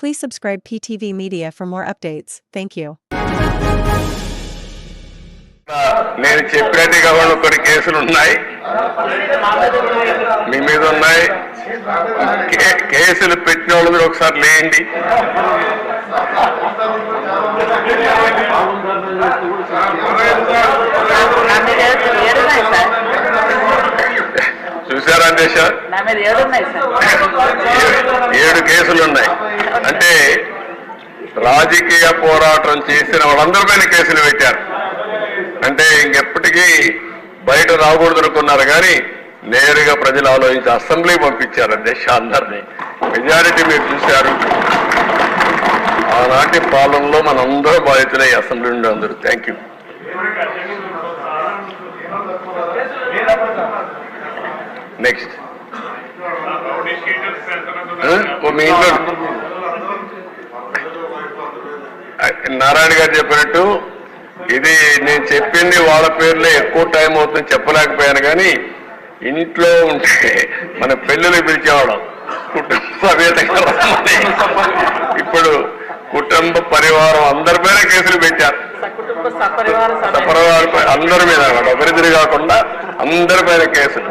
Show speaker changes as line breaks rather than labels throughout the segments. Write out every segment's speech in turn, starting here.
Please subscribe PTV Media for more updates. Thank you.
నేను చెప్పినట్టుగా ఉన్న కొన్ని కేసులు ఉన్నాయి మీ మీద ఉన్నాయి కే- కేసులు పెట్టిన వాళ్ళు మీరు ఒకసారి లేండి
నా మీద ఏడు ఏడున్నాయి సార్
దేశ
సార్
ఏడు కేసులు ఉన్నాయి. అంటే రాజకీయ పోరాటం చేసిన వాళ్ళందరి పైన కేసులు పెట్టారు. అంటే ఇంకెప్పటికీ బయట రాకూడదు అనుకున్నారు కానీ నేరుగా ప్రజలు ఆలోచించి అసెంబ్లీ పంపించారు అధ్యక్ష అందరినీ. మెజారిటీ మీరు చూశారు. ఆనాటి పాలనలో మనందరూ బాధితులై అసెంబ్లీ నుండి అందరూ. థ్యాంక్ యూ నెక్స్ట్ మీ ఇంట్లో నారాయణ గారు చెప్పినట్టు ఇది నేను చెప్పింది వాళ్ళ పేర్లే ఎక్కువ టైం అవుతుంది చెప్పలేకపోయాను కానీ ఇంట్లో ఉంటే మన పెళ్ళిళ్ళు పిలిచేవాళ్ళం. కుటుంబ సమేతంగా. ఇప్పుడు కుటుంబ పరివారం అందరిపైన కేసులు పెట్టారు.
సపరివార
అందరి మీద ఒకరిద్దరు కాకుండా అందరిపైన కేసులు.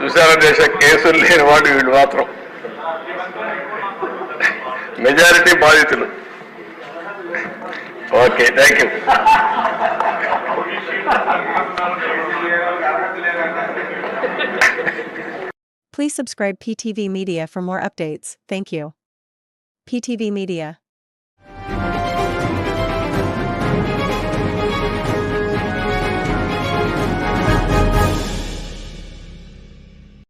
చూసారా దేశ కేసులు లేని వాడు వీళ్ళు మాత్రం మెజారిటీ బాధితులు okay thank you
Please subscribe PTV Media for more updates. Thank you. PTV Media.